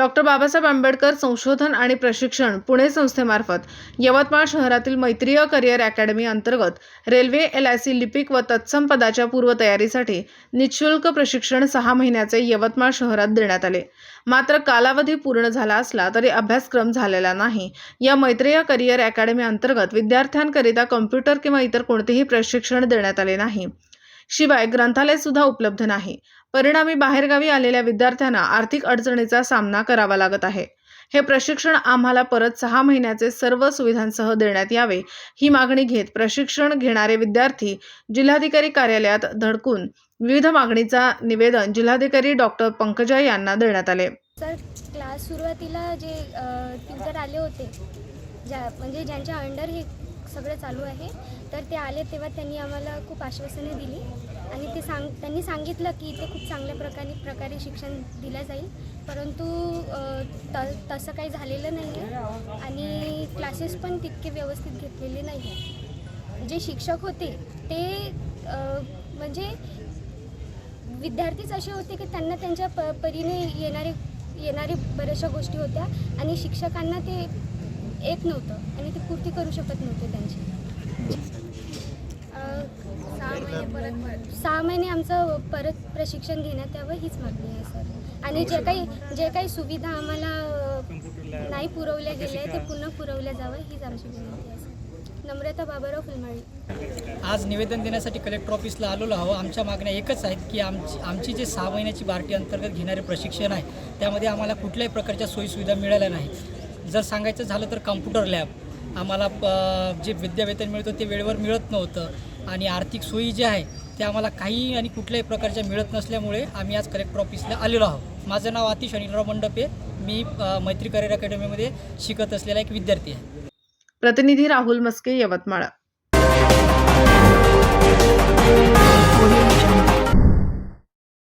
Doctor Babasaheb Ambedkar संशोधन आणि प्रशिक्षण पुणे संस्थेमार्फत यवतमाळ शहरातील मैत्रीय करिअर अकॅडमी अंतर्गत रेल्वे एल आय सी लिपिक व तत्सम पदाच्या पूर्वतयारीसाठी निशुल्क प्रशिक्षण सहा महिन्याचे यवतमाळ शहरात देण्यात आले. मात्र कालावधी पूर्ण झाला असला तरी अभ्यासक्रम झालेला नाही. या मैत्रीय करिअर अकॅडमी अंतर्गत विद्यार्थ्यांकरिता कॉम्प्युटर किंवा इतर कोणतेही प्रशिक्षण देण्यात आले नाही. शिवाय ग्रंथालय सुद्धा उपलब्ध नाही. परिणामी बाहेरगावी आलेल्या विद्यार्थ्यांना आर्थिक अडचणीचा सामना करावा लागत आहे. हे प्रशिक्षण आम्हाला परत सहा महिन्याचे सर्व सुविधांसह देण्यात यावे ही मागणी घेत प्रशिक्षण घेणारे विद्यार्थी जिल्हाधिकारी कार्यालयात धडकून विविध मागणीचा निवेदन जिल्हाधिकारी डॉक्टर पंकजा यांना देण्यात आले. सर क्लास सुरुवातीला जे ट्युटर आले होते ज्या म्हणजे ज्यांच्या अंडर हे सगळं चालू आहे. तर ते आले तेव्हा त्यांनी आम्हाला खूप आश्वासने दिली. आणि ते सांग त्यांनी सांगितलं की इथे खूप चांगल्या प्रकारे प्रकारे शिक्षण दिलं जाईल. परंतु त तसं काही झालेलं नाही आहे आणि क्लासेस पण तितके व्यवस्थित घेतलेले नाही आहे जे शिक्षक होते ते म्हणजे विद्यार्थीच असे होते की त्यांना त्यांच्या प परीने येणारे येणारे बऱ्याचशा गोष्टी होत्या. आणि शिक्षकांना ते येत नव्हतं. आणि ते पूर्ती करू शकत नव्हते त्यांची. अं, सहा महिने परत सहा महिने आमचं परत प्रशिक्षण घेण्यात यावं हीच मागणी आहे सर. आणि जे काही जे काही सुविधा आम्हाला नाही पुरवल्या गेल्या ते पुन्हा पुरवल्या जावं हीच आमची विनंती आहे सर. नम्रता बाबाराव फुलमाळी आज निवेदन देण्यासाठी कलेक्टर ऑफिसला आलेलो आहो आमच्या मागण्या एकच आहेत की आमची आमची जे सहा महिन्याची बार्टी अंतर्गत घेणारे प्रशिक्षण आहे त्यामध्ये आम्हाला कुठल्याही प्रकारच्या सोयीसुविधा मिळाल्या नाही जर सांगायचं झालं तर कम्प्युटर लॅब आम्हाला प- जे विद्यावेतन मिळतं ते वेळेवर मिळत नव्हतं. आणि आर्थिक सोयी ज्या आहे त्या आम्हाला काही आणि कुठल्याही प्रकारच्या मिळत नसल्यामुळे आम्ही आज कलेक्टर ऑफिसला आलेलो आहोत. माझं नाव आतिश अनिलराव मंडपे. मी मैत्री करिअर अकॅडमीमध्ये शिकत असलेला एक विद्यार्थी आहे. प्रतिनिधी राहुल मस्के यवतमाळ.